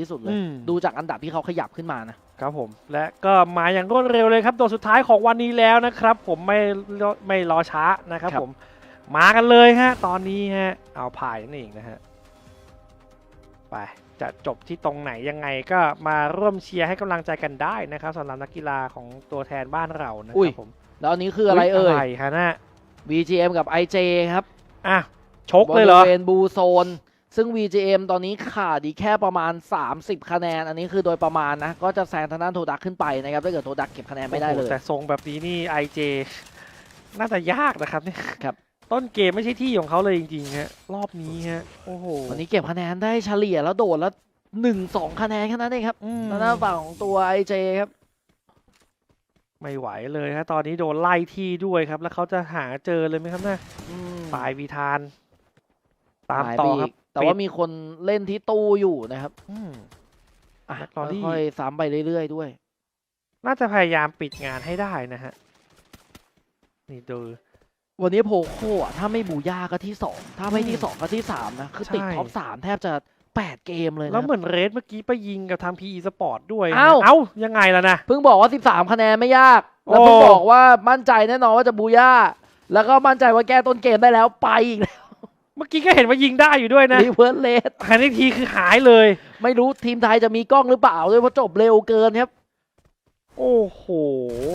ที่สุดเลย อืม ดูจากอันดับที่เขาขยับขึ้นมานะ ครับผมและก็มาอย่างรวดเร็วเลยครับตัวสุดท้ายของวันนี้แล้วนะครับ ผมไม่รอไม่รอช้านะครับครับ ผมมากันเลยฮะ ตอนนี้ฮะ เอาผ่ายนั่นเองนะฮะไปจะจบที่ตรงไหนยังไงก็มาร่วมเชียร์ให้กำลังใจกันได้นะครับสำหรับนักกีฬาของตัวแทนบ้านเรานะคอุ้ยรับผมแล้วอันนี้คืออะไรเอ่ยอะไรฮะน่ะ VGM กับ IJ ครับอะชกเลยเหรอบริเวณบูโซน ซึ่ง VGM ตอนนี้ขาดอีกแค่ประมาณ 30 คะแนน อันนี้คือโดยประมาณนะ ก็จะแซงทางด้านโทดักขึ้นไปนะครับ ถ้าเกิดโทดักเก็บคะแนนไม่ได้เลโอ้ยโหแต่ทรงแบบนี้นี่ IJ น่าจะยากนะครับเนี่ยครับต้นเกมไม่ใช่ที่ของเขาเลยจริงๆฮะรอบนี้ฮะโอ้โหวันนี้เก็บคะแนนได้เฉลี่ยแล้วโดดแล้ว1 2คะแนนแค่นั้นเองครับอืมทางด้านฝั่งของตัว IJ ครับไม่ไหวเลยฮะตอนนี้โดนไล่ที่ด้วยครับ แล้วเขาจะหาเจอเลยไหมครับเนะอืมฝ่ายวีทาน ตามหายต่ไปออีครับก แต่ว่ามีคนเล่นที่ตู้อยู่นะครับ อืมอะแบ็คลอรี่ค่อยๆซ้ำไปเรื่อยๆด้วย น่าจะพยายามปิดงานให้ได้นะฮะ นี่ดู วันนี้โพโคอะถ้าไม่บูย่าก็ที่สองถ้าไม่ที่อืมสองก็ที่สามนะ คือติดใช่ ท็อปสามแทบจะแปดเกมเลยนะ แล้วเหมือนเรสเมื่อกี้ไปยิงกับทาง PE Sport ด้วยนะเอ้า เอ้า ยังไงล่ะนะ เพิ่งบอกว่า 13 คะแนนไม่ยาก แล้วโอ้เพิ่งบอกว่ามั่นใจแน่นอนว่าจะบูย่า แล้วก็มั่นใจว่าแก้ต้นเกมได้แล้วไปอีกแล้ว เมื่อกี้ก็เห็นว่ายิงได้อยู่ด้วยนะรีเวิร์สเลสหันอีกทีคือหายเลย ไม่รู้ทีมไทยจะมีกล้องหรือเปล่าด้วยเพราะจบเร็วเกินครับ โอ้โห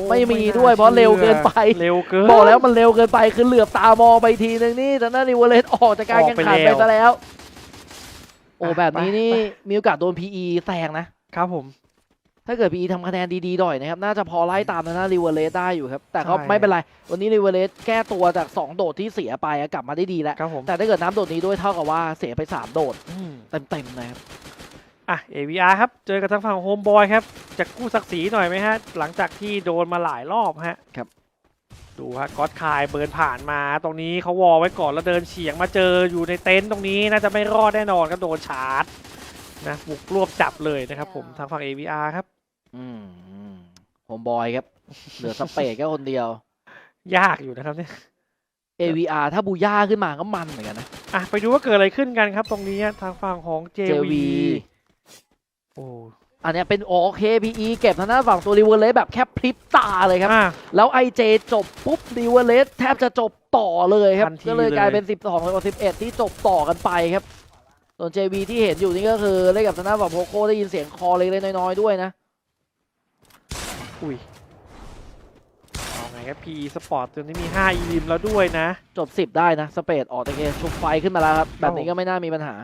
ไม่มีน่าด้วยเพราะเร็วเกินไปเร็วเกินบอกแล้วมันเร็วเกินไปคือเหลือบตามองไปทีนึงนี่แต่นั่นรีเวิร์สเลสออกจากการออกแข่งไปขันแล้วไปซะแล้ว โอ้อะแบบนี้ไปนี่ไปมีโอกาสโดน PE แซงนะครับผม ถ้าเกิด PE ทำคะแนนดีๆหน่อยนะครับ น่าจะพอไล่ตามทางด้านริเวอร์เลสได้อยู่ครับ แต่ก็ใช่ไม่เป็นไร วันนี้ริเวอร์เลสแก้ตัวจาก 2 โดดที่เสียไปอะกลับมาได้ดีแล้วครับผมแต่ถ้าเกิดน้ำโดดนี้ด้วยเท่ากับว่าเสียไป 3 โดดอืมเต็มๆนะครับอะ AVR ครับ เจอกับทางฝั่งโฮมบอยครับ จะกู้ศักดิ์ศรีหน่อยไหมฮะ หลังจากที่โดนมาหลายรอบฮะครับดูฮะก็อดคายเบิร์นผ่านมา ตรงนี้เขาวอลไว้ก่อนแล้วเดินเฉียงมาเจออยู่ในเต็นท์ตรงนี้น่าจะไม่รอดแน่นอนก็โดนชาร์จ นะบุกรวบจับเลยนะครับผมทางฝั่ง AVR ครับ อืมโฮมบอยครับ เหลือสเปกแค่คนเดียว ยากอยู่นะครับเนี่ย AVR ถ้าบูย่าขึ้นมาก็มันเหมือนกันนะอะไปดูว่าเกิดอะไรขึ้นกันครับ ตรงนี้ฮะทางฝั่งของ JV JV โอ้อันเนี้ยเป็นโอเค PE เก็บทางด้านฝั่งตัวริเวอร์เลสแบบแค่พริบตาเลยครับอะแล้ว IJ จบปุ๊บริเวอร์เลสแทบจะจบต่อเลยครับทันทีก็เลยกลายเลยเป็น 12ต่อ11ที่จบต่อกันไปครับ ส่วน JB ที่เห็นอยู่นี่ก็คือเล่นกับทางด้านฝั่งโพโคได้ยินเสียงคอเล็กๆน้อยๆด้วยนะ อุ้ยเอาไงครับ PE Sport ตัวนี้มี 5 อีลิมแล้วด้วยนะ จบ 10 ได้นะ สเปดออกตะเกชุบไฟขึ้นมาแล้วครับ แบบนี้ก็ไม่น่ามีปัญหา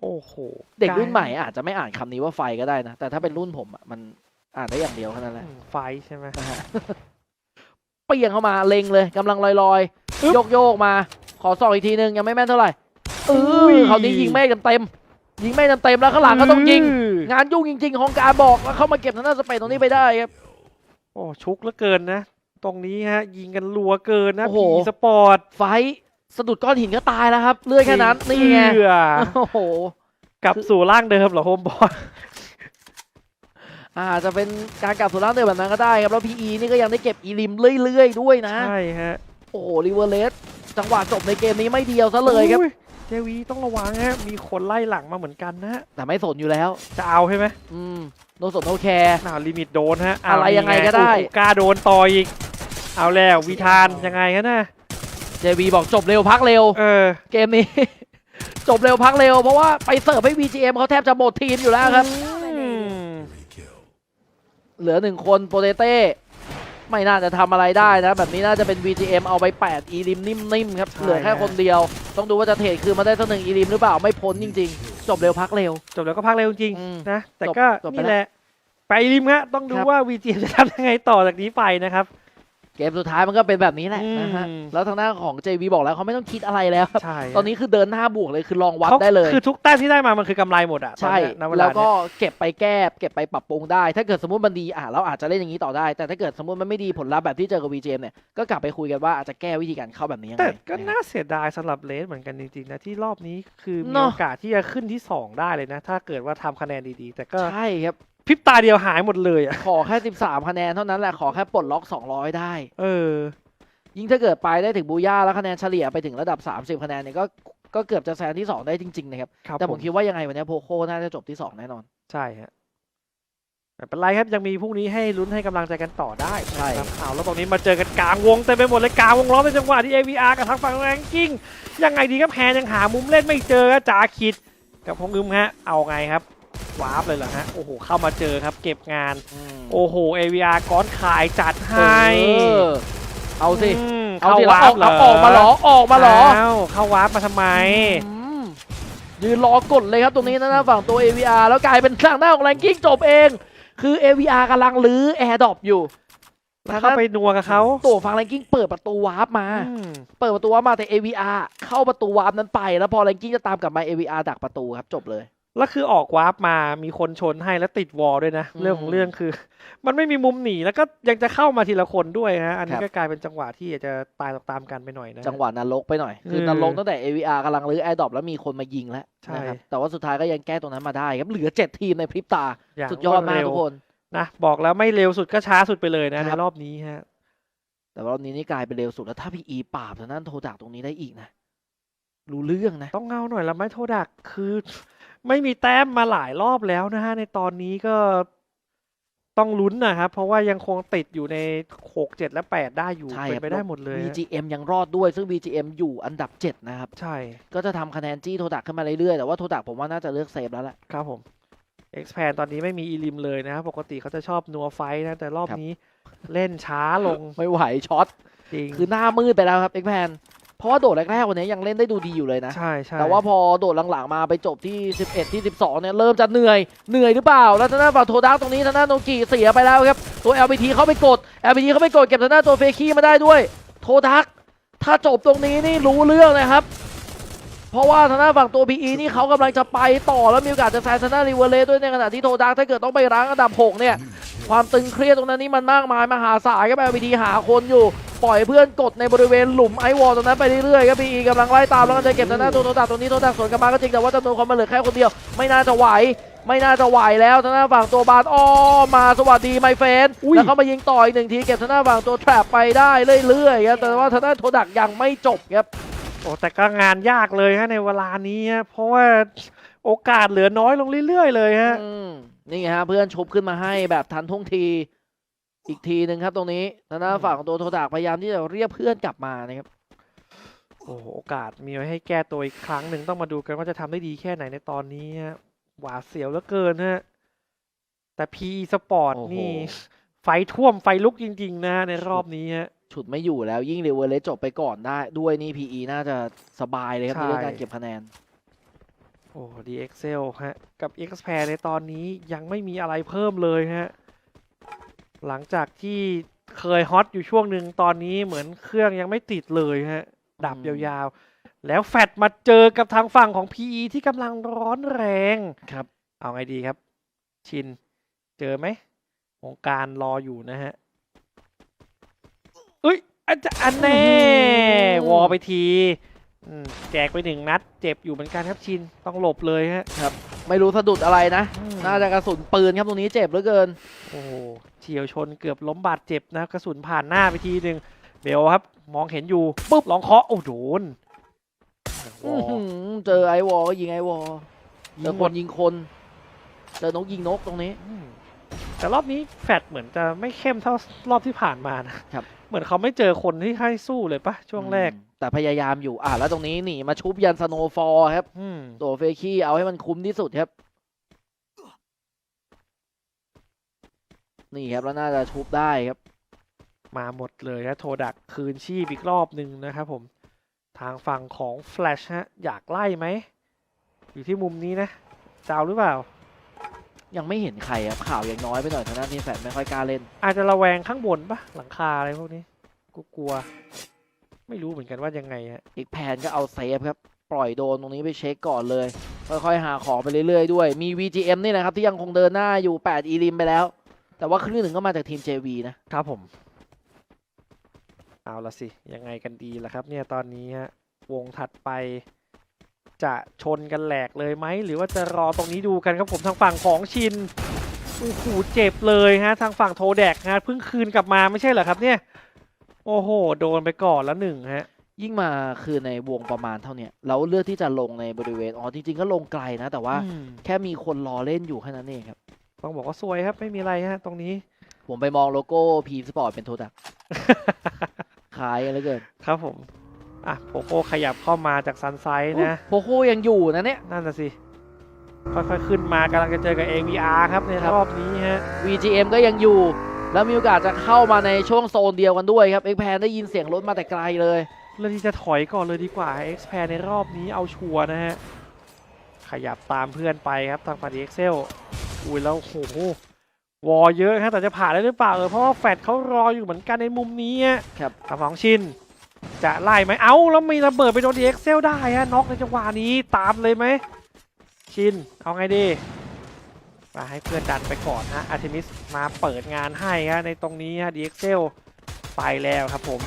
โอ้โห เด็กรุ่นใหม่อาจจะไม่อ่านคำนี้ว่าไฟก็ได้นะ แต่ถ้าเป็นรุ่นผมอะมันอ่านได้อย่างเดียวแค่นั้นแหละอืมไฟใช่ไหมนะฮะเปรียงเข้ามาเล็งเลยกำลังลอยอึ๊บๆโยกโยกๆมา ขอส่องอีกทีนึงยังไม่แม่นเท่าไหร่เออุ้อยเขาวนี้ยิงไม่เต็มๆยิงไม่เต็มๆแล้วข้างหลังก็ต้องยิง งานยุ่งจริงๆของการบอกแล้วเข้ามาเก็บทางด้านสเปนตรงนี้ไปได้ครับโอ้ชุกเหลือเกินนะ ตรงนี้ฮะ ยิงกันรัวเกินนะโอ้โหพีสปอร์ตไฟท์สะดุดก้อนหินก็ตายแล้วครับ เลื่อยแค่นั้นนี่ไงเอื้อโอ้โหกลับสู่ร่างเดิมเหรอโฮมบอลอาจจะเป็นการกลับสู่ร่างเดิมแบบนั้นก็ได้ครับ แล้วพีอีนี่ก็ยังได้เก็บอีลิมเรื่อยๆด้วยนะ ใช่ฮะ โอ้โหริเวอร์เลส จังหวะจบในเกมนี้ไม่เดียวซะเลยครับอุ้เจวีต้องระวังฮะมีคนไล่หลังมาเหมือนกันนะฮะแต่ไม่สนอยู่แล้ว จะเอาใช่ไหมอืมโนสนโนแคร์น่าลิมิตโดนฮะเาอะไรยังไงก็ได้โอ้โหกล้าโดนต่ออีก เอาแล้ววีทานยังไงกันนะเจวีบอกจบเร็วพักเร็ว เออเกมนี้ จบเร็วพักเร็วเพราะว่าไปเสิร์ฟให้ VGM เขาแทบจะหมดทีมอยู่แล้วครับ อืม เหลือหนึ่งคนโปเตเต้ ไม่น่าจะทำอะไรได้นะ แบบนี้น่าจะเป็น VGM เอาไป 8 อีลิมนิ่มๆครับเหลือแค่คนเดียว ต้องดูว่าจะเทรดคืนมาได้สักหนึ่งอีลิมหรือเปล่าไม่พ้นจริง ๆ จบเร็วพักเร็ว จบแล้วก็พักเร็วจริงอืมๆนะแต่จบก็จบไปนี่แล้วแหละ ไปริมฮะต้องดูครับ ว่าวีจีจะทำยังไงต่อจากนี้ไปนะครับ เกมสุดท้ายมันก็เป็นแบบนี้แหละอืมนะฮะ แล้วทางด้านของ JV บอกแล้วเขาไม่ต้องคิดอะไรแล้วครับใช่ตอนนี้คือเดินหน้าบวกเลยคือลองวัดขาได้เลย คือทุกแต้มที่ได้มามันคือกำไรหมดอะใช่ตอนเนี้ยณเาแล้วก็เนี้ยเก็บไปแก้เก็บไปปรับปรุงได้ ถ้าเกิดสมมติมันดีอะเราอาจจะเล่นอย่างนี้ต่อได้ แต่ถ้าเกิดสมมติมันไม่ดีผลลัพธ์แบบที่เจอกับ VGM เนี่ย ก็กลับไปคุยกันว่าอาจจะแก้วิธีการเข้าแบบนี้ยังไง แต่ก็นะครับน่าเสียดายสำหรับเลสเหมือนกันจริงๆนะที่รอบนี้คือมีเนอะโอกาสที่จะขึ้นที่ 2 ได้เลยนะ ถ้าเกิดว่าทำคะแนนดีๆ แต่ก็ใช่ครับ พริบตาเดียวหายหมดเลยอะขอแค่13คะแนนเท่านั้นแหละขอแค่ปลดล็อก200ได้ เออ ยิ่งถ้าเกิดไปได้ถึงบูย่าแล้วคะแนนเฉลี่ยไปถึงระดับ30คะแนนเนี่ยก็ก็เกือบจะแซงที่สองได้จริงๆนะครับ ครับแต่ผมผมคิดว่ายังไงวันนี้โพโคน่าจะจบที่สองแน่นอน ใช่ฮะไม่เป็นไรครับยังมีพรุ่งนี้ให้ลุ้นให้กำลังใจกันต่อได้ใช่นะครับเอาแล้วตรงนี้มาเจอกันกลางวงเต็มไปหมดเลยกลางวงล้อมในจังหวะที่ AVR กับทางฝั่งแรงกิ้งยังไงดีครับแพนยังหามุมเล่นไม่เจอจ่าคิดกับพงอึมฮะเอาไงครับ วาร์ปเลยเหรอฮะ โอ้โห เข้ามาเจอครับเก็บงาน โอ้โห AVR ก้อนขายจัดให้ เออเอาสิมเอาเข้าสิวาแล้วร์อปอกเหรเอาอออกมาเหรอออกมาเหรออ้าวเข้าวาร์ปมาทำไมอืมยืนรอกดเลยครับตรงนี้นะนะฝั่งตัว AVR แล้วกลายเป็นทางหน้าของแรงกิ้งจบเอง คือ AVR กำลังลื้อแอร์ดรอปอยู่แล้วเข้าไปนัวกับเขาตัวฝั่งแรงกิ้งเปิดประตูวาร์ปมาอืมเปิดประตูวาร์ปมาแต่ AVR เข้าประตูวาร์ปนั้นไป แล้วพอแรงกิ้งจะตามกลับมา AVR ดักประตูครับจบเลย แล้วคือออกวาร์ปมามีคนชนให้แล้วติดวอลด้วยนะอืมเรื่องของเรื่องคือ มันไม่มีมุมหนีแล้วก็ยังจะเข้ามาทีละคนด้วยฮะอันนี้ครับก็กลายเป็นจังหวะที่อาจจะตายตามๆกันไปหน่อยนะจังหวะนรกไปหน่อย คือเออนรกตั้งแต่ AVR กำลังลื้อแอร์ดรอปแล้วมีคนมายิงแล้วใช่นะครับแต่ว่าสุดท้ายก็ยังแก้ตรงนั้นมาได้ครับเหลือ7ทีมในพริบตาอย่างสุดยอดมากรวทุกคนนะบอกแล้วไม่เร็วสุดก็ช้าสุดไปเลยนะคในรับรอบนี้ฮะแต่ว่ารอบนี้นี่กลายเป็นเร็วสุดแล้วถ้าพี่อีปราบทางด้านโทรดักตรงนี้ได้อีกนะรู้เรื่องนะต้องเงาหน่อยแล้วไม่โทษดักคือ ไม่มีแต้มมาหลายรอบแล้วนะฮะในตอนนี้ก็ต้องลุ้นนะครับ เพราะว่ายังคงติดอยู่ในหกเจ็ดและแปดได้อยู่ใช่เป็ครันบไปได้หมดเลยฮะ BGM ยังรอดด้วยซึ่ง BGM อยู่อันดับ 7 นะครับ ใช่ ก็จะทำคะแนนจี้โทรดักขึ้นมาเรื่อยๆ แต่ว่าโทรดักผมว่าน่าจะเลือกเซฟแล้วแหละครับผม expand ตอนนี้ไม่มีอีลิมเลยนะครับปกติเขาจะชอบนัวไฟท์นะ แต่รอบครับนี้เล่นช้าลง ไม่ไหวช็อต จริง คือหน้ามืดไปแล้วครับเอ็กแพน เพราะว่าโดดแรกๆวันนี้ยังเล่นได้ดูดีอยู่เลยนะ ใช่ใช่แต่ว่าพอโดดหลังๆมาไปจบที่ 11 ที่ 12 เนี่ย เริ่มจะเหนื่อย เหนื่อยหรือเปล่า แล้วทางด้านฝั่งโทดักตรงนี้ทางด้านโนกิเสียไปแล้วครับ ตัว LPT เข้าไปกด LPT เข้าไปกดเก็บทางด้านตัวเฟคีมาได้ด้วย โทดักถ้าจบตรงนี้นี่รู้เรื่องนะครับ เพราะว่าทางด้านฝั่งตัว PE นี่เขากำลังจะไปต่อแล้วมีโอกาสจะแซงทางด้านริเวอร์เลสด้วยในขณะที่โทดักถ้าเกิดต้องไปรั้งอันดับ6เนี่ย ความตึงเครียดตรงนั้นนี่มันมากมายมหาศาลครับ LPT หาคนอยู่ ปล่อยเพื่อนกดในบริเวณหลุมไอวอลตรงนั้นไปเรื่อยๆครับ PE กำลังไล่ตามแล้วก็จะเก็บทางด้านตัวโทดักตรงนี้โทดักสวนกลับมาก็จริงแต่ว่าจำนวนคนมันเหลือแค่คนเดียวไม่น่าจะไหวไม่น่าจะไหวแล้วทางด้านฝั่งตัวบาสอ้อมมาสวัสดีไมเฟนอุ้ยแล้วเขามายิงต่ออีกหนึ่งทีเก็บทางด้านฝั่งตัวแทรปไปได้เรื่อยๆครับแต่ว่าทางด้านโทดักยังไม่จบครับโอ้แต่ก็งานยากเลยฮะในเวลานี้ฮะเพราะว่า โอกาสเหลือน้อยลงเรื่อยๆเลยฮะอืมนี่ไงฮะเพื่อนชุบขึ้นมาให้แบบทันท่วงที อีกทีหนึ่งครับตรงนี้ทางด้านฝั่งของตัวโทดักพยายามที่จะเรียกเพื่อนกลับมานะครับโอ้โหโอกาสมีไว้ให้แก้ตัวอีกครั้งหนึ่งต้องมาดูกันว่าจะทำได้ดีแค่ไหนในตอนนี้ฮะหวาดเสียวเหลือเกินฮะแต่ PE Sport โอ้โหนี่ ไฟท่วมไฟลุกจริง ๆ นะในรอบนี้ฮะฉุดไม่อยู่แล้วยิ่งเรเวอร์เลสจบไปก่อนได้ ด้วยนี่ PE น่าจะสบายเลยครับใช่ในเรื่องการเก็บคะแนน โอ้ดีเอ็กเซลฮะ กับ Expand ในตอนนี้ยังไม่มีอะไรเพิ่มเลยฮะ หลังจากที่เคยฮอตอยู่ช่วงหนึ่งตอนนี้เหมือนเครื่องยังไม่ติดเลยฮะ ดับอืยมาวๆ แล้วแฟดมาเจอกับทางฝั่งของ PE ที่กำลังร้อนแรงครับ เอาไงดีครับ ชิน เจอไหมวงการรออยู่นะฮะเอ้ยอันจะอันแน่วอลไปทีอืม แจกไปหนึ่งนัด เจ็บอยู่เหมือนกันครับชินต้องหลบเลยฮะไม่รู้สะดุดอะไรนะอืมน่าจะกระสุนปืนครับตรงนี้เจ็บเหลือเกิน โอ้โหเฉียวชนเกือบล้มบาดเจ็บนะกระสุนผ่านหน้าไปทีหนึ่งเบลครับ มองเห็นอยู่ปุ๊บลองเคาะโอ้โดนวอื้ออหือเจอไอวอลก็ยิงไอวอลเจยิองหคมนดยิงคน เจอนกยิงนกตรงนี้อืม แต่รอบนี้แฟดเหมือนจะไม่เข้มเท่ารอบที่ผ่านมานะครับ เหมือนเขาไม่เจอคนที่ให้สู้เลยปะช่วงแรกอืมแต่พยายามอยู่อะแล้วตรงนี้หนีมาชุบยันสโนฟอร์ครับอืมตัวเฟคีเอาให้มันคุ้มที่สุดครับ นี่ครับแล้วน่าจะชุบได้ครับ มาหมดเลยนะโทดักคืนชีพอีกรอบหนึ่งนะครับผม ทางฝั่งของแฟลชฮะ อยากไล่ไหม อยู่ที่มุมนี้นะ เจ้าหรือเปล่า ยังไม่เห็นใครครับข่าวยังน้อยไปหน่อยทางด้านทีมแฟดไม่ค่อยกล้าเล่น อาจจะระแวงข้างบนปะหลังคาอะไรพวกนี้กูกลัว ไม่รู้เหมือนกันว่ายังไงฮะอีกแผนก็เอาเซฟครับ ปล่อยโดนตรงนี้ไปเช็คก่อนเลย ค่อยๆหาของไปเรื่อยๆด้วย มี VGM นี่นะครับ ที่ยังคงเดินหน้าอยู่ 8 อีลิมไปแล้ว แต่ว่าครึ่งหนึ่งก็มาจากทีม JV นะครับผม เอาละสิ ยังไงกันดีล่ะครับ เนี่ยตอนนี้ฮะวงถัดไป จะชนกันแหลกเลยไหม หรือว่าจะรอตรงนี้ดูกันครับผมทางฝั่งของชินโอ้โหเจ็บเลยฮะ ทางฝั่งโทแดกฮะเพิ่งคืนกลับมาไม่ใช่เหรอครับเนี่ย โอ้โห โดนไปก่อนแล้วหนึ่งฮะ ยิ่งมาคือในวงประมาณเท่าเนี้ยแล้วเลือกที่จะลงในบริเวณอ๋อจริงๆก็ลงไกลนะ แต่ว่าอืมแค่มีคนรอเล่นอยู่แค่นั้นเองครับ ต้องบอกว่าสวยครับไม่มีอะไรฮะตรงนี้ ผมไปมองโลโก้พีสปอร์ตเป็นโทดัก คล้ายกันเหลือเกิน ครับผม อะโปโก้ขยับเข้ามาจากซันไซด์นะโพโคยังอยู่นะเนี่ยนั่นน่ะสิค่อยๆขึ้นมากำลังจะเจอกับ AVR ครับในครับรอบนี้ฮะ VGM ก็ยังอยู่ แล้วมีโอกาสจะเข้ามาในช่วงโซนเดียวกันด้วยครับเอ็กแพนได้ยินเสียงรถมาแต่ไกลเลยเลือกที่จะถอยก่อนเลยดีกว่า X p a n ในรอบนี้เอาชัวร์นะฮะขยับตามเพื่อนไปครับทางฝั่ง Excel อุ้ยแล้วโหวอเยอะครับแต่จะผ่านได้หรือเปล่าเออเพราะว่าแฟดเขารออยู่เหมือนกันในมุมนี้ฮะครับทางของชิน จะไล่ไหมเอ้า แล้วมีระเบิดไปโดน Excel ได้ฮะน็อกในจังหวะนี้ตามเลยไหม ชิน เอาไงดีมาให้เพื่อนดันไปก่อนฮะอาร์เทมิสมาเปิดงานให้ฮะในตรงนี้ฮะ DXL ไปแล้วครับผม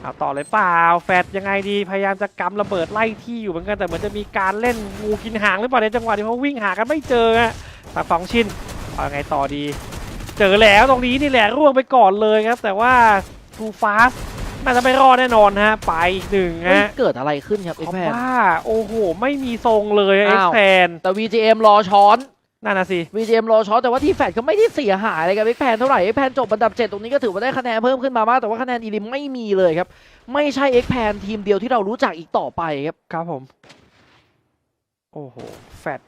เอาต่อเลยเปล่า แฟดยังไงดีพยายามจะกำระเบิดไล่ที่อยู่เหมือนกันแต่เหมือนจะมีการเล่นงูกินหางหรือเปล่าในจังหวะที่เขาวิ่งหากันไม่เจอฮะแต่ฟองชินเอาไงต่อดี เจอแล้วตรงนี้นี่แหละร่วงไปก่อนเลยครับ แต่ว่า Too Fast น่าจะไม่รอดแน่นอนฮะ ไปอีกหนึ่งเฮ้ยฮะเกิดอะไรขึ้นครับเพเอ็กราะแพนว่าโอ้โห ไม่มีทรงเลยเอ็กอ้าวแพนแต่ VGM รอช้อนนั่นน่ะสิ VGM รอช้อนแต่ว่าที่แฟดก็ไม่ได้เสียหายอะไรกับเอ็กแพนเท่าไหร่เอ็กแพนจบอันดับ7ตรงนี้ก็ถือว่าได้คะแนนเพิ่มขึ้นมามาก แต่ว่าคะแนนอีลิมไม่มีเลยครับ ไม่ใช่เอ็กแพนทีมเดียวที่เรารู้จักอีกต่อไปครับ ครับผม โอ้โห แฟด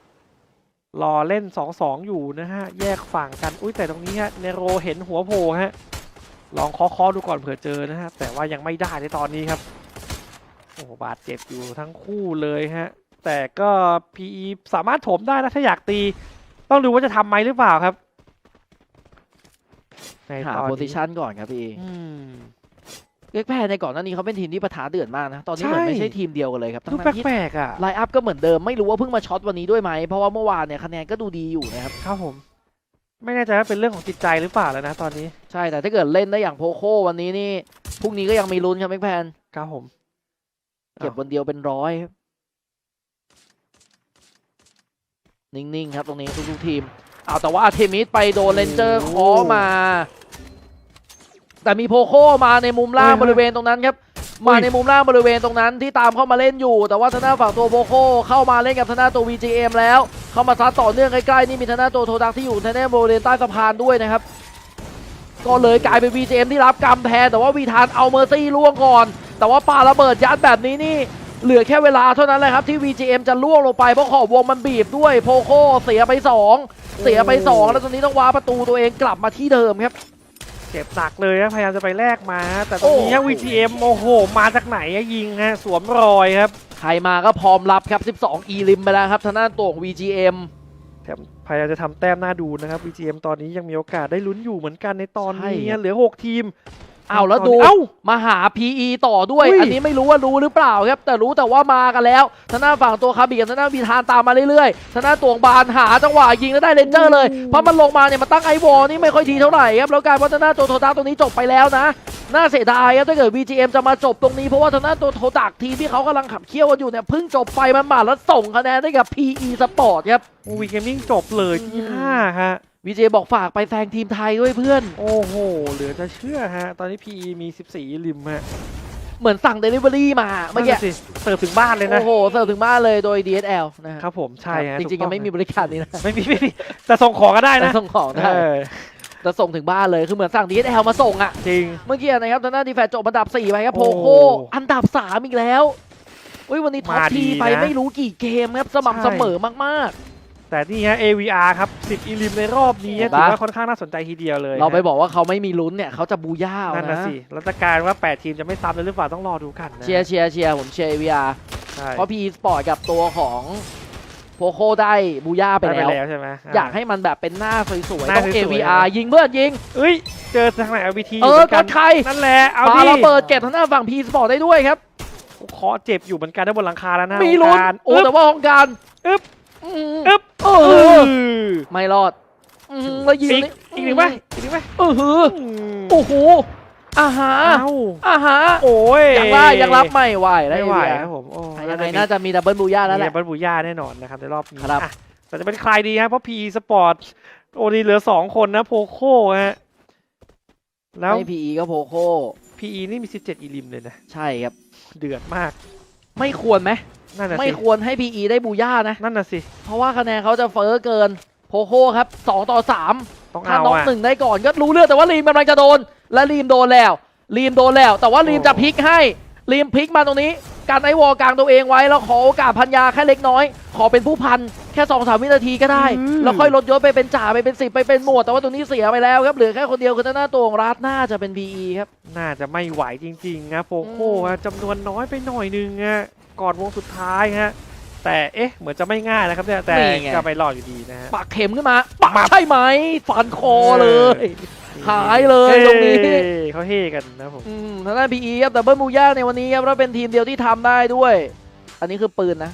รอเล่น 2-2 อยู่นะฮะ แยกฝั่งกัน อุ้ยแต่ตรงนี้ฮะเนโรเห็นหัวโผล่ฮะ ลองเคาะๆดูก่อนเผื่อเจอนะฮะ แต่ว่ายังไม่ได้ในตอนนี้ครับ โอ้โหบาดเจ็บอยู่ทั้งคู่เลยฮะ แต่ก็ PE สามารถโถมได้นะถ้าอยากตี ต้องดูว่าจะทำไหมหรือเปล่าครับในหาตอนโพนี้ซิชันก่อนครับพี่อืม เอ็กแพนในก่อนหน้านี้เขาเป็นทีมที่ปะทะเดือดมากนะ ตอนนี้เหมือนใช่ ไม่ใช่ทีมเดียวกันเลยครับดูทั้งๆที่แปลกๆอะไลน์อัพก็เหมือนเดิมไม่รู้ว่าเพิ่งมาช็อตวันนี้ด้วยไหมเพราะว่าเมื่อวานเนี่ยคะแนนก็ดูดีอยู่นะครับ ครับผม ไม่แน่ใจว่าเป็นเรื่องของจิตใจหรือเปล่าแล้วนะตอนนี้ใช่แต่ถ้าเกิดเล่นได้อย่างโพโควันนี้นี่พรุ่งนี้ก็ยังมีลุ้นครับเอ็กแพนครับผมเก็บวันเดียวเป็นร้อยครับนิ่งๆครับตรงนี้ทุกๆทีมเอาแต่ว่าเทมิสไปโดนเลนเจอร์คอมา แต่มีโพโคมาในมุมล่างบริเวณตรงนั้นครับมาในมุมล่างบริเวณตรงนั้นที่ตามเข้ามาเล่นอยู่ แต่ว่าทางด้านฝั่งตัวโพโคเข้ามาเล่นกับทางด้านตัว VGM แล้ว เข้ามาซัดต่อเนื่องใกล้ๆนี่มีทางด้านตัวโทดักที่อยู่ทางด้านบริเวณใต้สะพานด้วยนะครับก็เลยกลายเป็น VGM ที่รับกรรมแทน แต่ว่าวีทานเอาเมอร์ซี่ล่วงก่อน แต่ว่าปาระเบิดยัดแบบนี้นี่เหลือแค่เวลาเท่านั้นเลยครับที่ VGM จะล่วงลงไปเพราะขอบวงมันบีบด้วยโพโคเสียไป 2 เสียไป 2 แล้วตอนนี้ต้องว้าประตูตัวเองกลับมาที่เดิมครับ เจ็บหนักเลยนะพยายามจะไปแลกมาฮะแต่ตรงนี้ฮะโอ้ VTM โอ้โห มาจากไหนอะยิงฮะสวมรอยครับ ใครมาก็พร้อมรับครับ 12 e ลิมไปแล้วครับทางด้านตัวของ VGM แถมพยายามจะทำแต้มหน้าดูนะครับ VTM ตอนนี้ยังมีโอกาสได้ลุ้นอยู่เหมือนกันในตอนใช่นี้ครัฮะบเหลือ 6 ทีมอ้าวแล้วตนดูนี้เอ้ามาหา PE ต่อด้วยอุ้ยอันนี้ไม่รู้ว่ารู้หรือเปล่าครับ แต่รู้แต่ว่ามากันแล้วทางด้านฝั่งตัวคาบีกับทางด้านวีทานตามมาเรื่อยๆทางด้านตัวของบานหาจังหวะยิงแล้วได้เลนเจอร์เลยเพราะมันลงมาเนี่ยมาตั้งไอวอลนี่ไม่ค่อยดีเท่าไหร่ครับแล้วกลายว่าทางด้านตัวโทตักตรงนี้จบไปแล้วนะ น่าเสียดายครับถ้าเกิด VGM จะมาจบตรงนี้เพราะว่าทางด้านตัวโทตักทีมที่เขากำลังขับเคี่ยวกันอยู่เนี่ยเพิ่งจบไปมันมาแล้วส่งคะแนนให้กับ PE Sport ครับวีเกมมิ่งจบเลยที่อืม5ฮะ VJ บอกฝากไปแซงทีมไทยด้วยเพื่อน โอ้โห เหลือจะเชื่อฮะ ตอนนี้ PE มี 14 ริมฮะ เหมือนสั่ง Delivery มาเมื่อกี้นั่นน่ะสิเสิร์ฟถึงบ้านเลยนะ โอ้โห เสิร์ฟถึงบ้านเลยโดย DSL นะฮะครับผม ใช่ฮะ จริงๆยังไม่มีบริการนี้นะ ไม่มีไม่มีแต่ส่งของก็ได้แต่นะ ส่งของได้ เออแต่ส่งถึงบ้านเลยคือเหมือนสั่ง DSL มาส่งอะจริง เมื่อกี้นะครับทางด้านดีแฟจบอันดับ 4 ไปครับโอ้โพโคอันดับ 3 อีกแล้วอุ้ยวันนี้ท็อปมาดีทีไปนะไม่รู้กี่เกมครับสม่ำเสมอมากแต่นี่ฮะ AVR ครับ 10 อิลิมในรอบนี้เห็นถืปะอว่าค่อนข้างน่าสนใจทีเดียวเลยๆเราไปฮะบอกว่าเขาไม่มีลุ้นเนี่ยเขาจะบูย่าเอานั่นนะนะสิแล้วจะกลารว่า 8 ทีมจะไม่ซ้ำเลยหรือเปล่าต้องรอดูกันนะเชียร์เชียร์เชียร์ผมเชียร์ AVR ใช่เพราะพีสปอร์ตกับตัวของ โพโคได้บูย่าไปได้ไปแล้วแล้ว ใช่ไหมอยากให้มันแบบเป็นหน้าสวยหๆน้าต้องสวยๆ AVR ยิงเพื่อนยิง เอ้ย เจอทางไหน LBT เออยู่อเหมือนกกันดใครนั่นแหละ เอาปาดิระเบิดเก็บทางหน้านฝั่งพีสปอร์ตได้ด้วยครับเคาะเจ็บอยู่เหมือนกันได้บนหลังคาแล้วนะมีลุ้นการโอ้แต่ว่าของการอึ๊บอืมอึ๊บเอเอออไม่รอดอืมแล้วยิงอีกนี่อีกหนึ่งไหมอีกหนึ่งไหมเออหือมโอ้โห อาหาเอ้าอาหาโอ้ยยังได้ยังรับไม่ไหวแล้วไม่ไหวเอครับผมโอ้เดียยังไงน่าจะมีดับเบิลบูย่าแล้วแหละมีบัตบูย่าแน่นอนนะครับในรอบนี้ครับอะแต่จะเป็นใครดีฮะเพราะ PE Sport โอ้นี่เหลือสองคนนะโพโคฮะแล้วไม่พีก็โพโค PE นี่มี 17 อีลิมเลยนะ ใช่ครับ เดือดมาก ไม่ควรไหมนั่นน่ะไม่สิควรให้ PE ได้บูย่านะ นั่นน่ะสิ เพราะว่าคะแนนเขาจะเฟ้อเกิน โพโคครับ 2 ต่อ 3 ต้องถ้าเอาน็อกอะหนึ่งได้ก่อนก็รู้เรื่องแต่ว่ารีมกำลังจะโดน และรีมโดนแล้วรีมโดนแล้ว แต่ว่ารีมโอ้จะพลิกให้รีมพลิกมาตรงนี้การไอวอลกลางตัวเองไว้แล้วขอโอกาสพันยาแค่เล็กน้อย ขอเป็นผู้พันแค่2อสวินาทีก็ได้แล้วค่อยลดยศไปเป็นจ่าไปเป็นสิบไปเป็นหมวด แต่ว่าตัวนี้เสียไปแล้วครับเหลือแค่คนเดียวคือหน้าตัวของรัฐน่าจะเป็น PE ครับ น่าจะไม่ไหวจริงๆนะโฟโคอืมฮะจำนวนน้อยไปหน่อยนึงฮะก่อนวงสุดท้ายฮะ แต่เอ๊ะเหมือนจะไม่ง่ายนะครับเนี่ยแต่นี่ไงก็ไปรอดอยู่ดีนะฮะ ปักเข็มขึ้นมาปักใช่ไหมฟันคอเลย หายเลยตรงนี้ เฮ้เขาเฮกันนะผม อืมทางด้าน PE ครับแต่เบิร์มูย่าในวันนี้ครับแล้วเป็นทีมเดียวที่ทำได้ด้วย อันนี้คือปืนนะ